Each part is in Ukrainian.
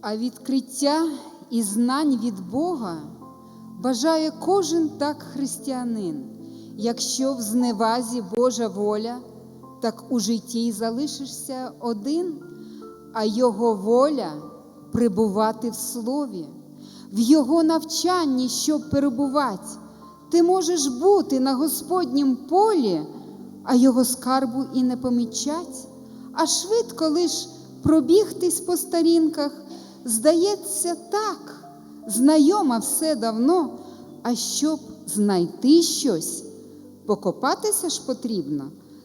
А відкриття і знань від Бога бажає кожен так християнин, якщо в зневазі Божа воля, так у житті й залишишся один, а Його воля прибувати в слові, в Його навчанні, щоб перебувати. Ти можеш бути на Господнім полі, а його скарбу і не помічать, а швидко лиш пробігтись по старінках, здається, так, знайома все давно, а щоб знайти щось, покопатися ж потрібно,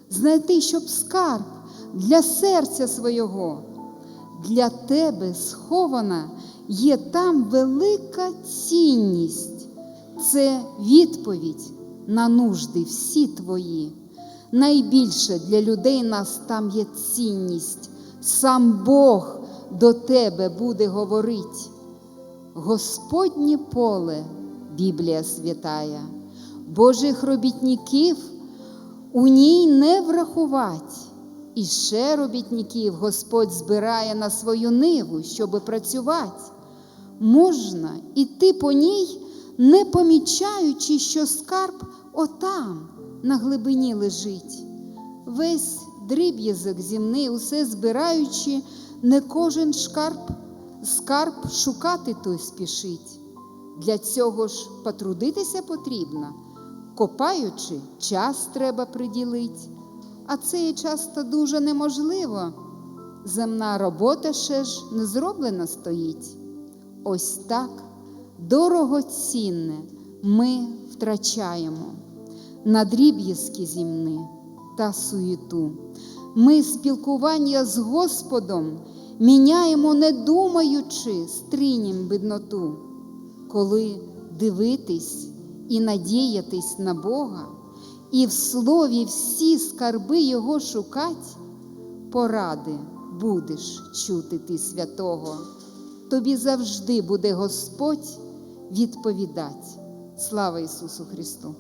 знайти, щоб скарб для серця свого. Для тебе схована є там велика цінність. Це відповідь на нужди всі твої. Найбільше для людей нас там є цінність. Сам Бог до тебе буде говорить. Господнє поле, Біблія святая, Божих робітників у ній не врахувати. І ще робітників Господь збирає на свою ниву, щоби працювати. Можна іти по ній, не помічаючи, що скарб отам на глибині лежить. Весь дріб'язок земний, усе збираючи, не кожен шкарб, скарб шукати той спішить. Для цього ж потрудитися потрібно, копаючи, час треба приділить, а це і часто дуже неможливо. Земна робота ще ж не зроблена стоїть. Ось так дорогоцінне ми втрачаємо на дріб'язки зімни та суєту. Ми спілкування з Господом міняємо, не думаючи, стрінім бідноту. Коли дивитись і надіятись на Бога, і в слові всі скарби Його шукать, поради будеш чути ти святого тобі завжди буде Господь відповідати. Слава Ісусу Христу!